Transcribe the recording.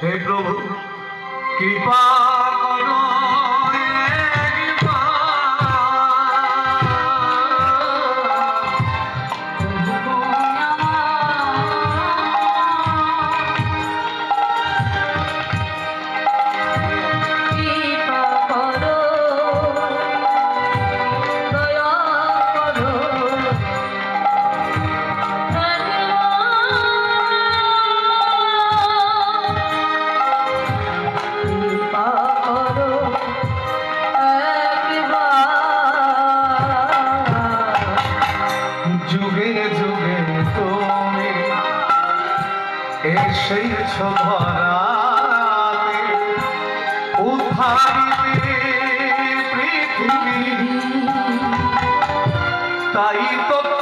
হে প্রভু কৃপা এসেছ ধরাতে উদ্ধারিতে তাই তো